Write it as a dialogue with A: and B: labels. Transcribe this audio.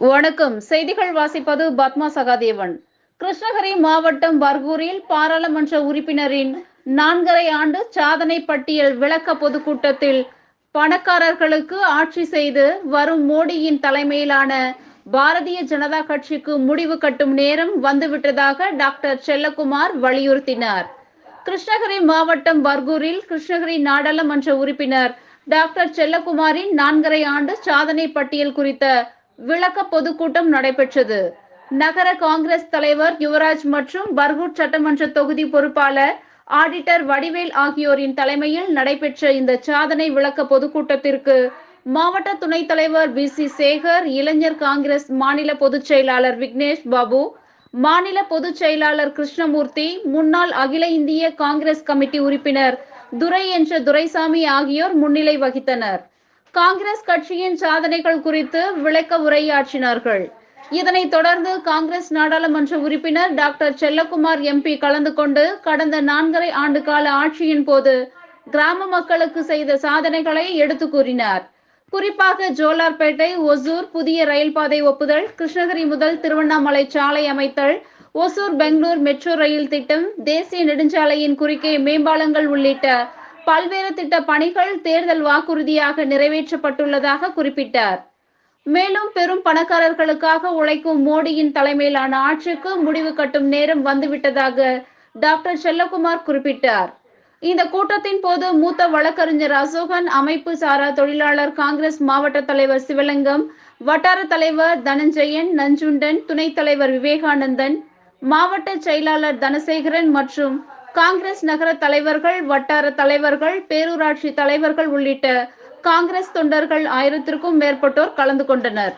A: வணக்கம். செய்திகள் வாசிப்பது பத்மா சகாதேவன். கிருஷ்ணகிரி மாவட்டம் பர்கூரில் பாராளுமன்ற உறுப்பினரின் நான்கரை ஆண்டு சாதனை பட்டியல் விளக்க பொதுக்கூட்டத்தில் பணக்காரர்களுக்கு ஆட்சி செய்து வரும் மோடியின் தலைமையிலான பாரதிய ஜனதா கட்சிக்கு முடிவு கட்டும் நேரம் வந்துவிட்டதாக டாக்டர் செல்லகுமார் வலியுறுத்தினார். கிருஷ்ணகிரி மாவட்டம் பர்கூரில் கிருஷ்ணகிரி நாடாளுமன்ற உறுப்பினர் டாக்டர் செல்லகுமாரின் நான்கரை ஆண்டு சாதனை பட்டியல் குறித்த விளக்க பொதுக்கூட்டம் நடைபெற்றது. நகர காங்கிரஸ் தலைவர் யுவராஜ் மற்றும் பர்கூர் சட்டமன்ற தொகுதி பொறுப்பாளர் ஆடிட்டர் வடிவேல் ஆகியோரின் தலைமையில் நடைபெற்ற இந்த சாதனை விளக்க பொதுக்கூட்டத்திற்கு மாவட்ட துணைத் தலைவர் பி சி. சேகர் இளைஞர் காங்கிரஸ் மாநில பொதுச் செயலாளர் விக்னேஷ் பாபு மாநில பொதுச் செயலாளர் கிருஷ்ணமூர்த்தி முன்னாள் அகில இந்திய காங்கிரஸ் கமிட்டி உறுப்பினர் துரை என்ற துரைசாமி ஆகியோர் முன்னிலை வகித்தனர். காங்கிரஸ் கட்சியின் சாதனைகள் குறித்து விளக்க உரையாற்றினார்கள். இதனைத் தொடர்ந்து காங்கிரஸ் நாடாளுமன்ற உறுப்பினர் டாக்டர் செல்லகுமார் எம்பி கலந்து கொண்டு கடந்த நான்கரை ஆண்டு கால ஆட்சியின் போது கிராம மக்களுக்கு செய்த சாதனைகளை எடுத்து கூறினார். குறிப்பாக ஜோலார்பேட்டை ஒசூர் புதிய ரயில் பாதை ஒப்புதல் கிருஷ்ணகிரி முதல் திருவண்ணாமலை சாலை அமைத்தல் ஒசூர் பெங்களூர் மெட்ரோ ரயில் திட்டம் தேசிய நெடுஞ்சாலையின் குறுக்கே மேம்பாலங்கள் உள்ளிட்ட பல்வேறு திட்ட பணிகள் தேர்தல் வாக்குறுதியாக நிறைவேற்றப்பட்டுள்ளதாக குறிப்பிட்டார். மேலும் பெரும் பணக்காரர்களுக்காக உழைக்கும் மோடியின் தலைமையிலான ஆட்சிக்கு முடிவு கட்டும் நேரம் வந்துவிட்டதாக டாக்டர் செல்லகுமார் குறிப்பிட்டார். இந்த கூட்டத்தின் போது மூத்த வழக்கறிஞர் அசோகன் அமைப்பு சாரா தொழிலாளர் காங்கிரஸ் மாவட்ட தலைவர் சிவலிங்கம் வட்டார தலைவர் தனஞ்சயன் நஞ்சுண்டன் துணைத் தலைவர் விவேகானந்தன் மாவட்ட செயலாளர் தனசேகரன் மற்றும் காங்கிரஸ் நகர தலைவர்கள் வட்டார தலைவர்கள் பேரூராட்சி தலைவர்கள் உள்ளிட்ட காங்கிரஸ் தொண்டர்கள் ஆயிரத்திற்கும் மேற்பட்டோர் கலந்து கொண்டனர்.